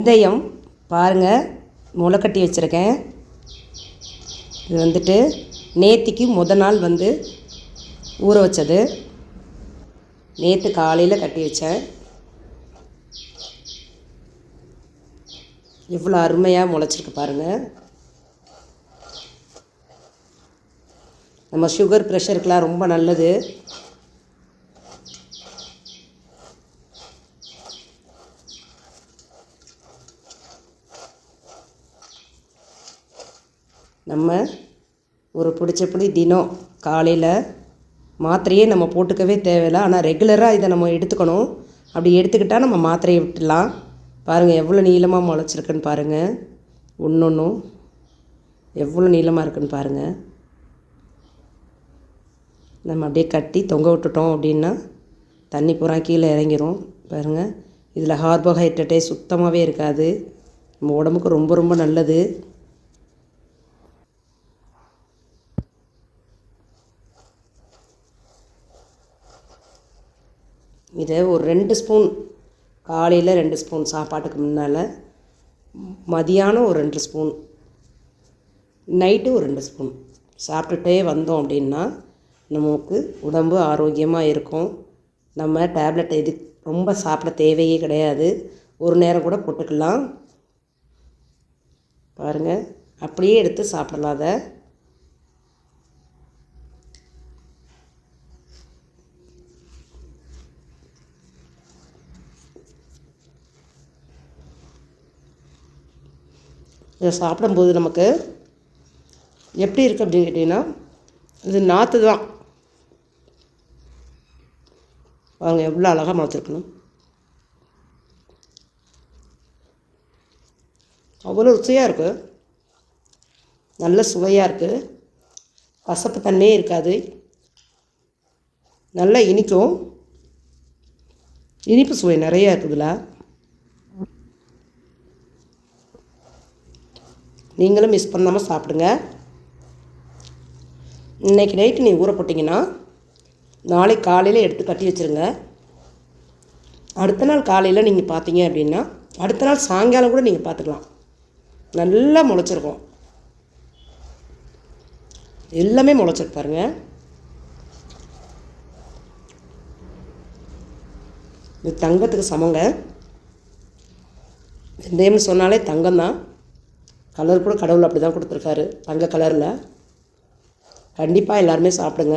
வெந்தயம் பாருங்கள் முளை கட்டி வச்சுருக்கேன். இது வந்துட்டு நேத்திக்கு முத நாள் வந்து ஊற வச்சது. நேற்று காலையில் கட்டி வச்சேன். இவ்வளோ அருமையாக முளைச்சிருக்கு பாருங்கள் நம்ம சுகர் ப்ரெஷருக்கெலாம் ரொம்ப நல்லது. நம்ம ஒரு பிடிச்சபடி தினம் காலையில் மாத்திரையே நம்ம போட்டுக்கவே தேவையில்ல. ஆனால் ரெகுலராக இதை நம்ம எடுத்துக்கணும். அப்படி எடுத்துக்கிட்டால் நம்ம மாத்திரையை விட்டுடலாம். பாருங்கள் எவ்வளோ நீளமாக முளைச்சிருக்குன்னு பாருங்கள் ஒன்று ஒன்றும் எவ்வளோ நீளமாக இருக்குன்னு பாருங்கள் நம்ம அப்படியே கட்டி தொங்க விட்டுட்டோம் அப்படின்னா தண்ணி பூரா கீழே இறங்கிரும். பாருங்கள் இதில் கார்போஹைட்ரேட்டே சுத்தமாகவே இருக்காது. நம்ம உடம்புக்கு ரொம்ப ரொம்ப நல்லது. இதை ஒரு ரெண்டு ஸ்பூன் காலையில் ரெண்டு ஸ்பூன் சாப்பாட்டுக்கு முன்னால் மதியானம் ஒரு ரெண்டு ஸ்பூன் நைட்டு ஒரு ரெண்டு ஸ்பூன். சாப்பிட்டுட்டே வந்தோம் அப்படின்னா நமக்கு உடம்பு ஆரோக்கியமாக இருக்கும். நம்ம டேப்லெட் எது ரொம்ப சாப்பிட தேவையே கிடையாது. ஒரு நேரம் கூட போட்டுக்கலாம். பாருங்கள் அப்படியே எடுத்து சாப்பிடலாம் அதை. இதை சாப்பிடும்போது நமக்கு எப்படி இருக்குது அப்படின்னு கேட்டிங்கன்னா இது நாற்று தான். அவங்க எவ்வளோ அழகாக மாற்றிருக்கணும் அவ்வளோ ருசியாக இருக்குது நல்ல சுவையாக இருக்குது கசப்பு தன்மையே இருக்காது. நல்லா இனிக்கும். இனிப்பு சுவை நிறையா இருக்குதுல. நீங்களும் மிஸ் பண்ணாமல் சாப்பிடுங்க. இன்றைக்கி நைட்டு நீ ஊற போட்டிங்கன்னா நாளை காலையில் எடுத்து கட்டி வச்சுருங்க. அடுத்த நாள் காலையில் நீங்கள் பார்த்தீங்க அப்படின்னா அடுத்த நாள் சாயங்காலம் கூட நீங்கள் பார்த்துக்கலாம் நல்லா முளைச்சிருக்கும். எல்லாமே முளைச்சிருக்கு பாருங்கள் இது தங்கத்துக்கு சமங்க. வெந்தயம்னு சொன்னாலே தங்கம் தான் கலர் கூட கடவுள் அப்படி தான் கொடுத்துருக்காரு. தங்க கலரில். கண்டிப்பாக எல்லாருமே சாப்பிடுங்க.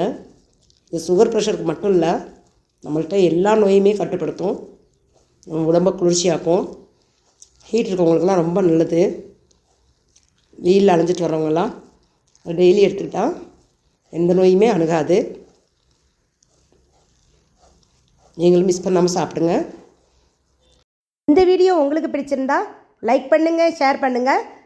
இது சுகர் ப்ரெஷருக்கு மட்டும் இல்லை நம்மள்கிட்ட எல்லா நோயுமே கட்டுப்படுத்தும். நம்ம உடம்பை குளிர்ச்சியாக்கும். ஹீட் இருக்கவங்களுக்குலாம் ரொம்ப நல்லது. வெயிலில் அலைஞ்சிட்டு வர்றவங்கலாம் டெய்லி எடுத்துக்கிட்டால் எந்த நோயுமே அணுகாது. நீங்களும் மிஸ் பண்ணாமல் சாப்பிடுங்க. இந்த வீடியோ உங்களுக்கு பிடிச்சிருந்தா லைக் பண்ணுங்கள் ஷேர் பண்ணுங்கள்